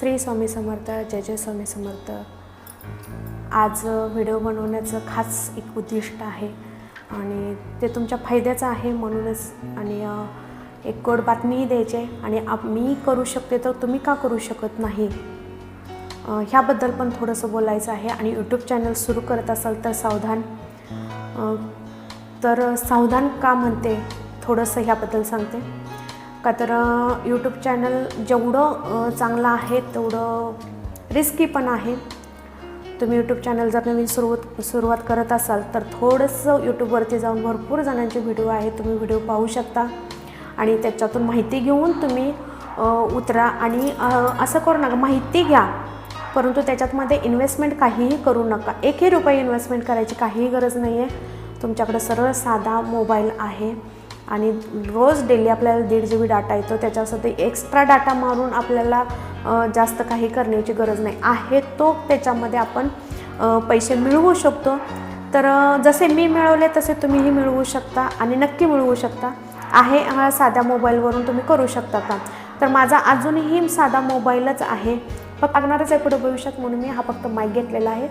श्री स्वामी समर्थ जय जय स्वामी समर्थ. आज व्हिडिओ बनवण्याचं खास एक उद्दिष्ट आहे आणि ते तुमच्या फायद्याचं आहे म्हणूनच आणि एक गोड बातमीही द्यायची आहे आणि आप मी करू शकते तर तुम्ही का करू शकत नाही? ह्याबद्दल पण थोडंसं बोलायचं आहे आणि यूट्यूब चॅनल सुरू करत असाल तर सावधान. तर सावधान का म्हणते? थोडंसं ह्याबद्दल सांगते. का तर यूट्यूब चॅनल जेवढं चांगलं आहे तेवढं रिस्की पण आहे. तुम्ही यूट्यूब चॅनल जर नवीन सुरुवात सुरुवात करत असाल तर थोडंसं यूट्यूबवरती जाऊन भरपूर जणांचे व्हिडिओ आहेत तुम्ही व्हिडिओ पाहू शकता. आणि त्याच्यातून माहिती घेऊन तुम्ही उतरा आणि असं करू नका माहिती घ्या. परंतु त्याच्यातमध्ये इन्व्हेस्टमेंट काहीही करू नका. एकही रुपये इन्व्हेस्टमेंट करायची काहीही गरज नाही आहे तुमच्याकडं सरळ साधा मोबाईल आहे. आणि रोज डेली आपल्याला दीड जी बी डाटा येतो त्याच्यासाठी एक्स्ट्रा डाटा मारून आपल्याला जास्त काही करण्याची गरज नाही. आहे तो त्याच्यामध्ये आपण पैसे मिळवू शकतो. तर जसे मी मिळवले तसे तुम्हीही मिळवू शकता आणि नक्की मिळवू शकता. आहे हा साध्या मोबाईलवरून तुम्ही करू शकता का? तर माझा अजूनही साधा मोबाईलच आहे. फक्त लागणारच आहे पुढे भविष्यात म्हणून मी हा फक्त माईक घेतलेला आहे.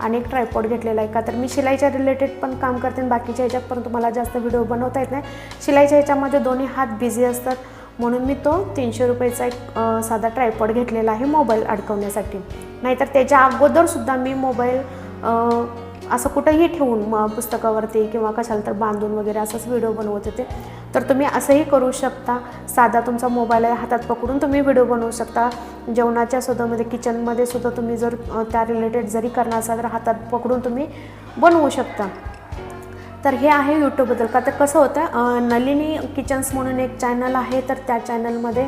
आणि एक ट्रायपॉड घेतलेला आहे का? तर मी शिलाईच्या रिलेटेड पण काम करते आणि बाकीच्या ह्याच्यात परंतु मला जास्त व्हिडिओ बनवता येत नाही. शिलाईच्या ह्याच्यामध्ये दोन्ही हात बिझी असतात. म्हणून मी तो तीनशे रुपयेचा एक साधा ट्रायपॉड घेतलेला आहे मोबाईल अडकवण्यासाठी. नाहीतर त्याच्या अगोदरसुद्धा मी मोबाईल असं कुठंही ठेवून म पुस्तकावरती किंवा कशाला तर बांधून वगैरे असंच व्हिडिओ बनवत होते. तर तुम्ही असंही करू शकता. साधा तुमचा मोबाईल आहे हातात पकडून तुम्ही व्हिडिओ बनवू शकता. जेवणाच्या सुद्धामध्ये किचनमध्ये सुद्धा तुम्ही जर त्या रिलेटेड जरी करणार असाल तर हातात पकडून तुम्ही बनवू शकता. तर हे आहे यूट्यूबबद्दल का तर कसं होतं नलिनी किचन्स म्हणून एक चॅनल आहे तर त्या चॅनलमध्ये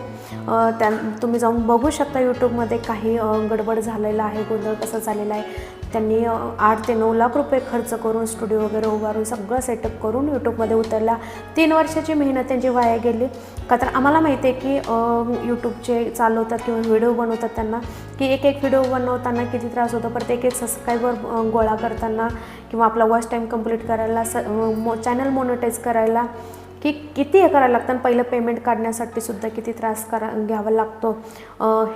त्या तुम्ही जाऊन बघू शकता यूट्यूबमध्ये काही गडबड झालेला आहे गोंधळ कसा झालेला आहे. त्यांनी आठ ते नऊ लाख रुपये खर्च करून स्टुडिओ वगैरे उभारून सगळं सेटअप करून यूट्यूबमध्ये उतरला. तीन वर्षाची मेहनत त्यांची वाया गेली. का तर आम्हाला माहिती आहे की यूट्यूबचे चालवतात किंवा व्हिडिओ बनवतात त्यांना की एक एक व्हिडिओ बनवताना किती त्रास होतो. परत एक एक सबस्क्रायबर गोळा करताना किंवा आपला वॉच टाईम कंप्लीट करायला स मो चॅनल मोनोटाईज करायला की किती हे करायला लागतं? आणि पहिलं पेमेंट काढण्यासाठी सुद्धा किती त्रास करा घ्यावा लागतो.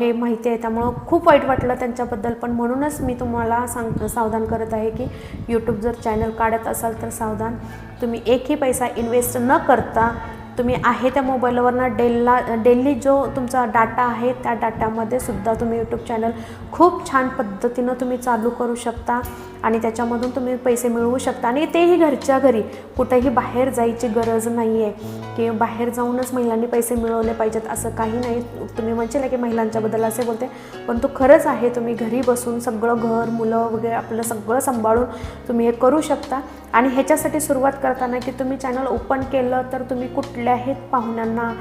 हे माहिती आहे. त्यामुळं खूप वाईट वाटलं त्यांच्याबद्दल. पण म्हणूनच मी तुम्हाला सांग सावधान करत आहे की यूट्यूब जर चॅनल काढत असाल तर सावधान. तुम्ही एकही पैसा इन्व्हेस्ट न करता तुम्ही आहे त्या मोबाईलवरनं डेलला डेली जो तुमचा डाटा आहे त्या डाटामध्ये सुद्धा तुम्ही यूट्यूब चॅनल खूप छान पद्धतीनं तुम्ही चालू करू शकता. आणि त्याच्यामधून तुम्ही पैसे मिळवू शकता. आणि तेही घरच्या घरी. कुठेही बाहेर जायची गरज नाही आहे की बाहेर जाऊनच महिलांनी पैसे मिळवले पाहिजेत असं काही नाही. तुम्ही म्हणशील की महिलांच्याबद्दल असे बोलते. पण तो खरंच आहे तुम्ही घरी बसून सगळं घर मुलं वगैरे आपलं सगळं सांभाळून तुम्ही हे करू शकता. आणि ह्याच्यासाठी सुरुवात करताना की तुम्ही चॅनल ओपन केलं तर तुम्ही कुठल्याही पाहुण्यांना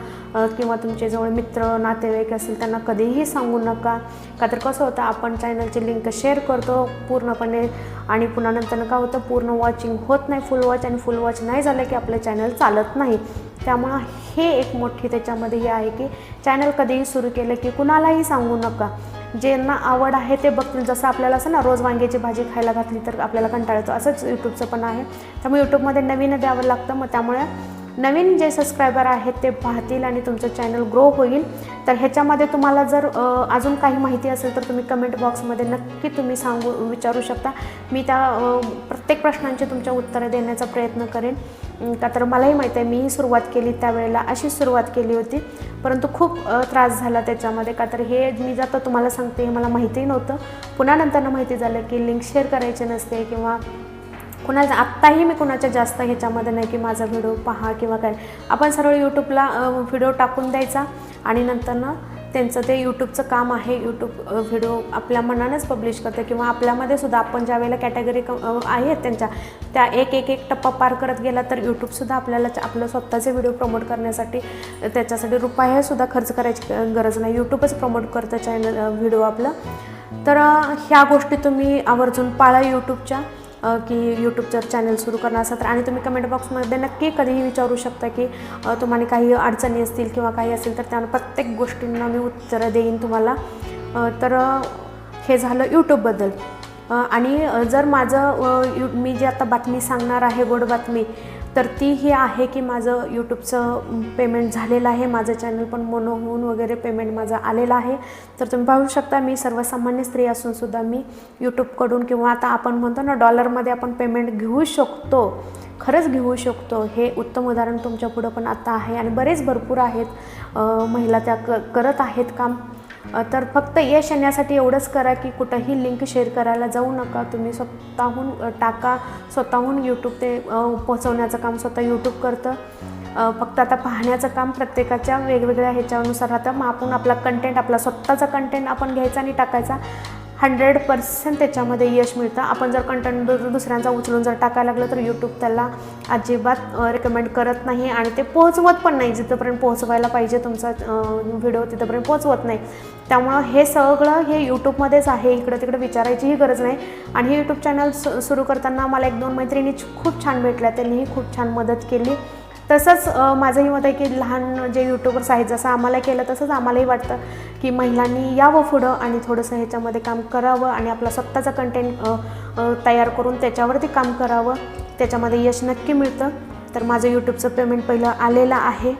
किंवा तुमचे जवळ मित्र नातेवाईक असेल त्यांना कधीही सांगू नका. का तर कसं होतं आपण चॅनलची लिंक शेअर करतो पूर्णपणे आणि पुन्हा नंतर काय होतं पूर्ण वॉचिंग होत नाही फुल वॉच आणि फुल वॉच नाही झालं की आपलं चॅनल चालत नाही. त्यामुळं हे एक मोठी त्याच्यामध्ये हे आहे की चॅनल कधीही सुरू केलं की कुणालाही सांगू नका. ज्यांना आवड आहे ते बघतील. जसं आपल्याला असं ना रोज वांग्याची भाजी खायला घातली तर आपल्याला कंटाळा असंच यूट्यूबचं पण आहे. त्यामुळे यूट्यूबमध्ये नवीन द्यावं लागतं. मग त्यामुळे नवीन जे सबस्क्रायबर आहेत ते पाहतील आणि तुमचं चॅनल ग्रो होईल. तर ह्याच्यामध्ये तुम्हाला जर अजून काही माहिती असेल तर तुम्ही कमेंट बॉक्समध्ये नक्की तुम्ही सांगू विचारू शकता. मी त्या प्रत्येक प्रश्नांची तुमच्या उत्तरं देण्याचा प्रयत्न करेन. का तर मलाही माहीत आहे मीही सुरुवात केली त्यावेळेला अशी सुरुवात केली होती. परंतु खूप त्रास झाला त्याच्यामध्ये. का तर हे मी जातं तुम्हाला सांगते हे मला माहितीही नव्हतं. पुन्हा नंतरनं माहिती झालं की लिंक शेअर करायचे नसते किंवा कुणाचं आत्ताही मी कुणाच्या जास्त ह्याच्यामध्ये नाही की माझा व्हिडिओ पहा किंवा काय. आपण सरळ यूट्यूबला व्हिडिओ टाकून द्यायचा आणि नंतर ना त्यांचं ते यूट्यूबचं काम आहे. यूट्यूब व्हिडिओ आपल्या मनानेच पब्लिश करते किंवा आपल्यामध्ये सुद्धा आपण ज्या वेळेला कॅटेगरी क आहेत त्यांच्या त्या एक एक एक टप्पा पार करत गेला तर यूट्यूबसुद्धा आपल्याला च- आपलं स्वतःचे व्हिडिओ प्रमोट करण्यासाठी त्याच्यासाठी रुपयासुद्धा खर्च करायची गरज नाही. यूट्यूबच प्रमोट करतं चॅनल व्हिडिओ आपलं. तर ह्या गोष्टी तुम्ही आवर्जून पाळा यूट्यूबच्या की यूट्यूबचं चॅनल सुरू करणार असाल तर आणि तुम्ही कमेंट बॉक्समध्ये नक्की कधीही विचारू शकता की तुम्हाला काही अडचणी असतील किंवा काही असेल तर त्या प्रत्येक गोष्टींना मी उत्तरं देईन तुम्हाला. तर हे झालं यूट्यूबबद्दल आणि जर माझं यू मी जे आता बातमी सांगणार आहे गोड बातमी तर ती ही आहे की माझं यूट्यूबचं पेमेंट झालेलं आहे. माझं चॅनल पण मोनो होऊन वगैरे पेमेंट माझं आलेलं आहे. तर तुम्ही पाहू शकता मी सर्वसामान्य स्त्री असूनसुद्धा मी यूट्यूबकडून किंवा आता आपण म्हणतो ना डॉलरमध्ये आपण पेमेंट घेऊ शकतो. खरंच घेऊ शकतो. हे उत्तम उदाहरण तुमच्या पुढं पण आता आहे आणि बरेच भरपूर आहेत महिला त्या क करत आहेत काम. तर फक्त यश येण्यासाठी एवढंच करा की कुठंही लिंक शेअर करायला जाऊ नका. तुम्ही स्वतःहून टाका. स्वतःहून यूट्यूब ते पोहोचवण्याचं काम स्वतः यूट्यूब करतं. फक्त आता पाहण्याचं काम प्रत्येकाच्या वेगवेगळ्या ह्याच्यानुसार राहतं. मग आपण आपला कंटेंट आपला स्वतःचा कंटेंट आपण घ्यायचा आणि टाकायचा. हंड्रेड पर्सेंट त्याच्यामध्ये यश मिळतं. आपण जर कंटेंट दुसऱ्यांचा उचलून जर टाकायला लागलं तर यूट्यूब त्याला अजिबात रेकमेंड करत नाही आणि ते पोहोचवत पण नाही. जिथंपर्यंत पोहोचवायला पाहिजे तुमचा व्हिडिओ तिथंपर्यंत पोहोचवत नाही. त्यामुळं हे सगळं हे यूट्यूबमध्येच आहे. इकडं तिकडं विचारायचीही गरज नाही. आणि हे यूट्यूब चॅनल सु सुरू करताना मला एक दोन मैत्रिणी खूप छान भेटल्या. त्यांनीही खूप छान मदत केली. तसंच माझंही मत आहे की लहान जे यूट्यूबर्स आहेत जसं आम्हाला केलं तसंच आम्हालाही वाटतं की महिलांनी यावं पुढं आणि थोडंसं ह्याच्यामध्ये काम करावं आणि आपला स्वतःचा कंटेंट तयार करून त्याच्यावरती काम करावं त्याच्यामध्ये यश नक्की मिळतं. तर माझं यूट्यूबचं पेमेंट पहिलं आलेलं आहे.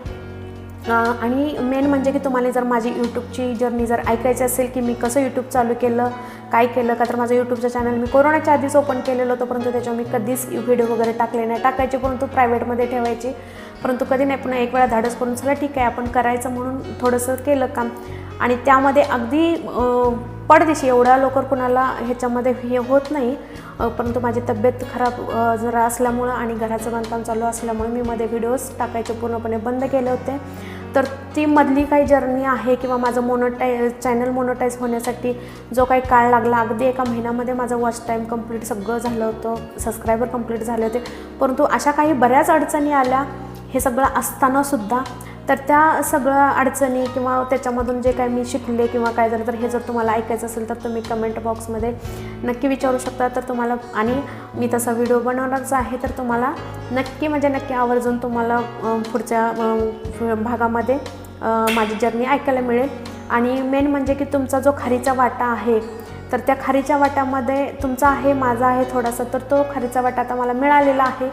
आणि मेन म्हणजे की तुम्हाला जर माझी यूट्यूबची जर्नी जर ऐकायची असेल की मी कसं यूट्यूब चालू केलं काय केलं का तर माझं यूट्यूबचं चॅनल मी कोरोनाच्या आधीच ओपन केलेलं होतं परंतु त्याच्यावर मी कधीच व्हिडिओ वगैरे टाकले नाही. टाकायचे परंतु प्रायव्हेटमध्ये ठेवायची. परंतु कधी नाही पुन्हा एक वेळा धाडस करून चला ठीक आहे आपण करायचं म्हणून थोडंसं केलं काम. आणि त्यामध्ये अगदी पडदिशी एवढ्या लवकर कुणाला ह्याच्यामध्ये हे होत नाही. परंतु माझी तब्येत खराब जरा असल्यामुळं आणि घराचं बांधकाम चालू असल्यामुळे मी मध्ये व्हिडिओज टाकायचे पूर्णपणे बंद केले होते. तर ती मधली काही जर्नी आहे किंवा माझं मोनोटाय चॅनल मोनोटाईज होण्यासाठी जो काही काळ लागला अगदी एका महिन्यामध्ये माझं वॉच टाईम कंप्लीट सगळं झालं होतं सबस्क्रायबर कंप्लीट झाले होते. परंतु अशा काही बऱ्याच अडचणी आल्या हे सगळं असतानासुद्धा तर त्या सगळ्या अडचणी किंवा त्याच्यामधून जे काय मी शिकले किंवा काय झालं तर हे जर तुम्हाला ऐकायचं असेल तर तुम्ही कमेंट बॉक्समध्ये नक्की विचारू शकता. तर तुम्हाला आणि मी तसा व्हिडिओ बनवणारच आहे तर तुम्हाला नक्की म्हणजे नक्की आवर्जून तुम्हाला पुढच्या भागामध्ये माझी जर्नी ऐकायला मिळेल. आणि मेन म्हणजे की तुमचा जो खारीचा वाटा आहे तर त्या खारीच्या वाट्यामध्ये तुमचा आहे माझा आहे थोडासा तर तो खारीचा वाटा आता मला मिळालेला आहे.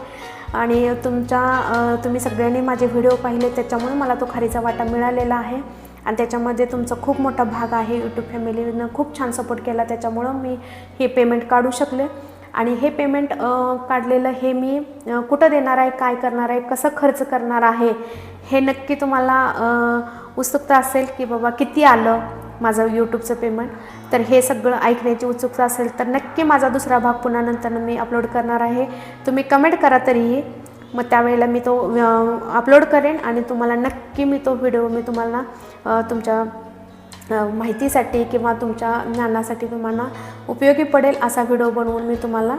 आणि तुमच्या तुम्ही सगळ्यांनी माझे व्हिडिओ पाहिले त्याच्यामुळे मला तो खारीचा वाटा मिळालेला आहे. आणि त्याच्यामध्ये तुमचा खूप मोठा भाग आहे यूट्यूब फॅमिलीनं खूप छान सपोर्ट केला त्याच्यामुळं मी हे पेमेंट काढू शकले. आणि हे पेमेंट काढलेलं हे मी कुठं देणार आहे काय करणार आहे कसं खर्च करणार आहे हे नक्की तुम्हाला उत्सुकता असेल की बाबा किती आलं माझं यूट्यूबचं पेमेंट तर हे सगळं ऐकण्याची उत्सुकता असेल तर नक्की माझा दुसरा भाग पुन्हा नंतर मी अपलोड करणार आहे. तुम्ही कमेंट करा तरीही. मग त्यावेळेला मी तो अपलोड करेन आणि तुम्हाला नक्की मी तो व्हिडिओ मी तुम्हाला तुमच्या माहितीसाठी किंवा तुमच्या ज्ञानासाठी तुम्हाला उपयोगी पडेल असा व्हिडिओ बनवून मी तुम्हाला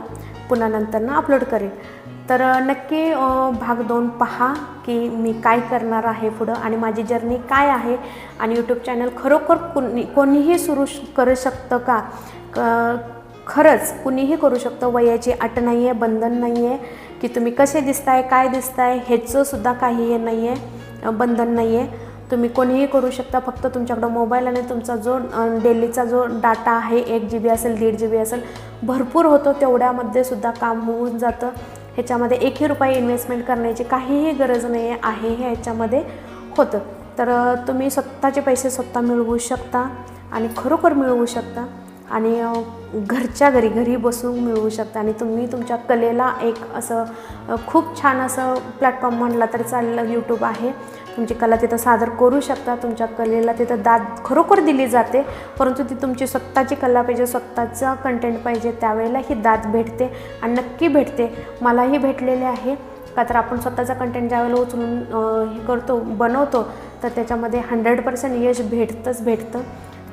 पुन्हा नंतरनं अपलोड करेन. तर नक्की भाग दोन पहा की मी काय करणार आहे पुढं आणि माझी जर्नी काय आहे आणि यूट्यूब चॅनल खरोखर कोणी कोणीही सुरू करू शकतं का? क- खरंच कुणीही करू शकतं. वयाची अट नाही आहे बंधन नाही आहे की तुम्ही कसे दिसताय काय दिसताय ह्याचंसुद्धा काही हे नाही आहे बंधन नाही आहे तुम्ही कोणीही करू शकता फक्त तुमच्याकडं मोबाईल आणि तुमचा जो डेलीचा जो डाटा आहे एक जी बी असेल दीड जी बी असेल भरपूर होतो. तेवढ्यामध्ये सुद्धा काम होऊन जातं. ह्याच्यामध्ये एकही रुपये इन्व्हेस्टमेंट करण्याची काहीही गरज नाही आहे हे ह्याच्यामध्ये होतं. तर तुम्ही स्वतःचे पैसे स्वतः मिळवू शकता आणि खरोखर मिळवू शकता आणि घरच्या घरी घरी बसून मिळवू शकता. आणि तुम्ही तुमच्या कलेला एक असं खूप छान असं प्लॅटफॉर्म म्हणला तरी चाललं यूट्यूब आहे. तुमची कला तिथं सादर करू शकता तुमच्या कलेला तिथं दाद खरोखर दिली जाते परंतु ती तुमची स्वतःची कला पाहिजे स्वतःचा कंटेंट पाहिजे त्यावेळेला ही दाद भेटते आणि नक्की भेटते. मलाही भेटलेले आहे. का तर आपण स्वतःचा कंटेंट ज्यावेळेला उचलून हे करतो बनवतो तर त्याच्यामध्ये हंड्रेड पर्सेंट यश भेटतंच भेटतं.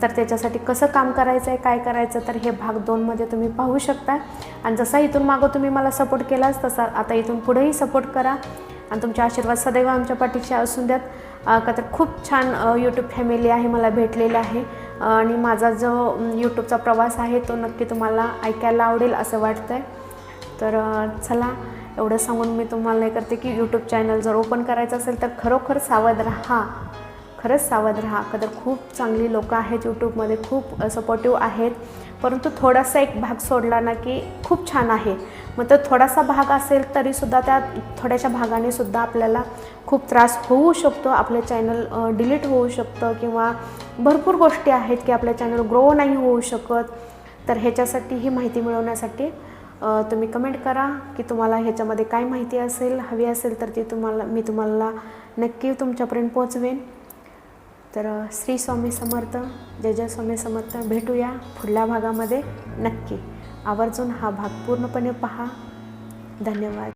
तर त्याच्यासाठी कसं काम करायचं आहे काय करायचं तर हे भाग दोनमध्ये तुम्ही पाहू शकता. आणि जसा इथून मागं तुम्ही मला सपोर्ट केलाच तसा आता इथून पुढेही सपोर्ट करा. आणि तुमचे आशीर्वाद सदैव आमच्या पाठीशी असून द्यात. का तर खूप छान यूट्यूब फॅमिली आहे मला भेटलेली आहे. आणि माझा जो यूट्यूबचा प्रवास आहे तो नक्की तुम्हाला ऐकायला आवडेल असं वाटतं आहे तर चला एवढं सांगून मी तुम्हाला हे करते की यूट्यूब चॅनल जर ओपन करायचं असेल तर खरोखर सावध राहा. खरंच सावध राहा. कदर खूप चांगली लोकं आहेत यूट्यूबमध्ये खूप सपोर्टिव्ह आहेत. परंतु थोडासा एक भाग सोडला ना की खूप छान आहे. मग तो थोडासा भाग असेल तरीसुद्धा त्या थोड्याशा भागाने सुद्धा आपल्याला खूप त्रास होऊ शकतो. आपलं चॅनल डिलीट होऊ शकतं किंवा भरपूर गोष्टी आहेत की आपलं चॅनल ग्रो नाही होऊ शकत. तर ह्याच्यासाठी ही माहिती मिळवण्यासाठी तुम्ही कमेंट करा की तुम्हाला ह्याच्यामध्ये काय माहिती असेल हवी असेल तर ती तुम्हाला मी तुम्हाला नक्की तुमच्यापर्यंत पोचवेन तर श्री स्वामी समर्थ जय जय स्वामी समर्थ भेटूया पुढल्या भागामध्ये नक्की. आवर्जून हा भाग पूर्णपणे पहा. धन्यवाद.